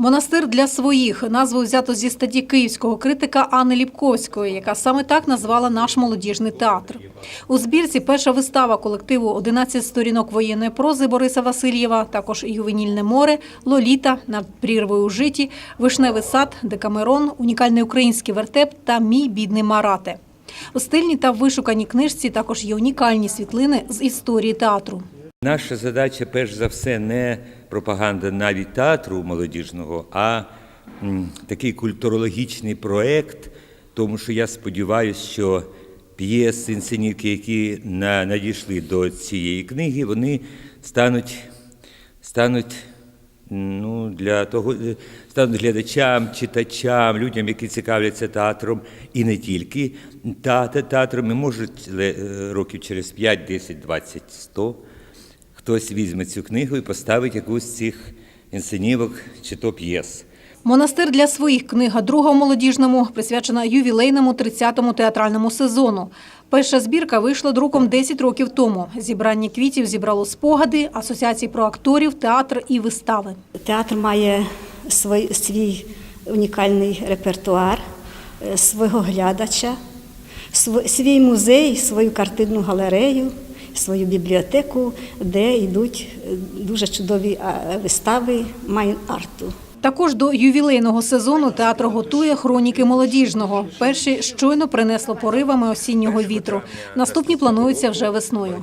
Монастир для своїх назву взято зі статті київського критика Анни Ліпковської, яка саме так назвала наш молодіжний театр. У збірці перша вистава колективу «11 сторінок воєнної прози Бориса Васильєва, також ювенільне море, Лоліта над прірвою у житті, Вишневий сад, Декамерон, унікальний український вертеп та Мій бідний Марате. У стильній та вишуканій книжці також є унікальні світлини з історії театру. Наша задача, перш за все, не пропаганда навіть театру молодіжного, а такий культурологічний проєкт, тому що я сподіваюся, що п'єси, інсценівки, які на- надійшли до цієї книги, вони стануть, стануть ну, для того, стануть глядачам, читачам, людям, які цікавляться театром, і не тільки. Театром, і можуть е, років через 5, 10, 20, 100 хтось візьме цю книгу і поставить якусь з цих інсценівок чи то п'єс. Монастир для своїх книга друга в молодіжному присвячена ювілейному 30-му театральному сезону. Перша збірка вийшла друком 10 років тому. Зібрання квітів зібрало спогади, асоціації про акторів, театр і вистави. Театр має свій, свій унікальний репертуар, е, свого глядача, свій музей, свою картинну галерею, свою бібліотеку, де йдуть е, дуже чудові вистави майн-арту. Також до ювілейного сезону театр готує хроніки молодіжного. Перші щойно принесло поривами осіннього вітру. Наступні плануються вже весною.